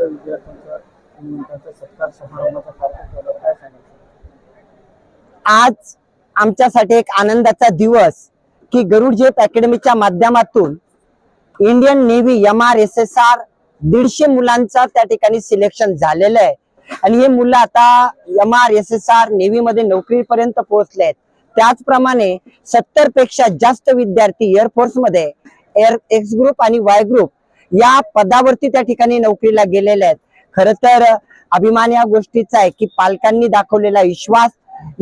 विद्यार्थ्यांचा सत्कार समारंभाचा कार्यक्रम काय सांगितलं आज आमच्यासाठी एक आनंदाचा दिवस की गरुड झेप अकॅडमीच्या माध्यमातून Indian navy M R S S R दीडशे मुलांचा त्या ठिकाणी सिलेक्शन झालेलं आहे. आणि हे मुलं आता M R S S R navy मध्ये नोकरीपर्यंत पोहोचले आहेत. त्याचप्रमाणे सत्तरपेक्षा जास्त विद्यार्थी एअरफोर्समध्ये एअर एक्स ग्रुप आणि वाय ग्रुप या पदावरती त्या ठिकाणी नोकरीला गेलेले आहेत. खर तर अभिमान या गोष्टीचा आहे की पालकांनी दाखवलेला विश्वास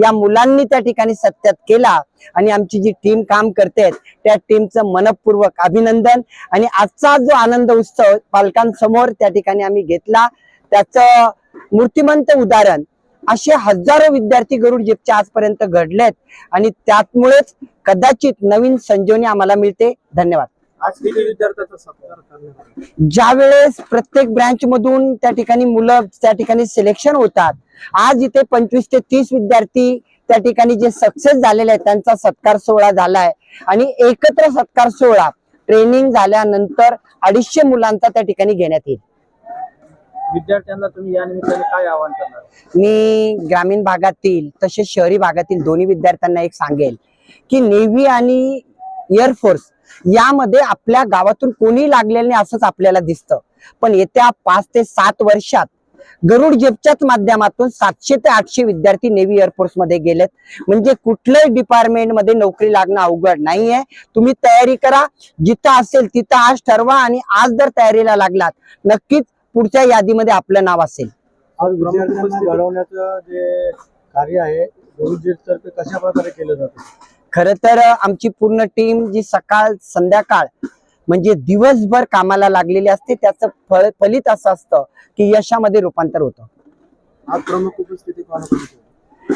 या मुलांनी त्या ठिकाणी सत्यात केला आणि आमची जी टीम काम करते त्या टीमचं मनपूर्वक अभिनंदन आणि आजचा जो आनंद उत्सव पालकांसमोर त्या ठिकाणी आम्ही घेतला. त्याचं मूर्तिमंत उदाहरण असे हजारो विद्यार्थी गरुड जेपच्या आजपर्यंत घडलेत आणि त्यामुळेच कदाचित नवीन संजीवनी आम्हाला मिळते. धन्यवाद. आज किती विद्यार्थ्यांचा सत्कार करण्यात आला? ज्या वेळेस प्रत्येक ब्रँच मधून त्या ठिकाणी मुलं त्या ठिकाणी सिलेक्शन होतात आज इथे पंचवीस ते तीस विद्यार्थी त्या ठिकाणी जे सक्सेस झालेले आहेत त्यांचा सत्कार सोहळा झालाय. आणि एकत्र सत्कार सोहळा ट्रेनिंग झाल्यानंतर अडीचशे मुलांचा त्या ठिकाणी घेण्यात येईल. विद्यार्थ्यांना तुम्ही या निमित्ताने काय आवाहन करणार? मी ग्रामीण भागातील तसेच शहरी भागातील दोन्ही विद्यार्थ्यांना एक सांगेल की नेव्ही आणि एअरफोर्स यामध्ये आपल्या गावातून कोणी लागलेलं नाही असंच आपल्याला दिसतं. पण येत्या पाच ते सात वर्षात गरुड जेपच्याच माध्यमातून सातशे ते आठशे विद्यार्थी नेव्ही एअरफोर्समध्ये गेलेत. म्हणजे कुठल्याही डिपार्टमेंटमध्ये नोकरी लागणं अवघड नाहीये. तुम्ही तयारी करा. जिथं असेल तिथं आज ठरवा आणि आज जर तयारीला लागलात नक्कीच पुढच्या यादीमध्ये आपलं नाव असेल. आज घडवण्याचं जे कार्य आहे तर्फे कशा प्रकारे केलं जातं? खर तर आमची पूर्ण टीम जी सकाळ संध्याकाळ म्हणजे दिवसभर कामाला लागलेली असते त्याचं फळ फलित असं असतं की यशामध्ये रूपांतर होतं?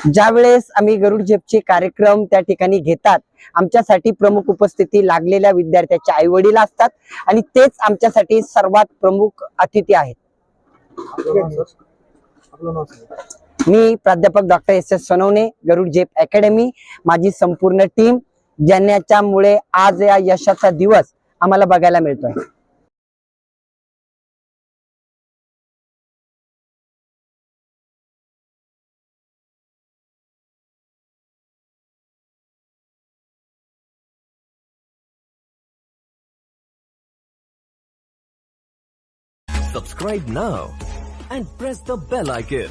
ज्या वेळेस आम्ही गरुड झेपचे कार्यक्रम त्या ठिकाणी घेतात आमच्यासाठी प्रमुख उपस्थिती लागलेल्या विद्यार्थ्याचे आई वडील असतात आणि तेच आमच्यासाठी सर्वात प्रमुख अतिथी आहेत. मी प्राध्यापक doctor S S Sonawane Garud Jhep academy माझी संपूर्ण टीम ज्यांच्यामुळे आज या यशाचा दिवस आम्हाला बघायला मिळतोय Subscribe now and press the bell icon.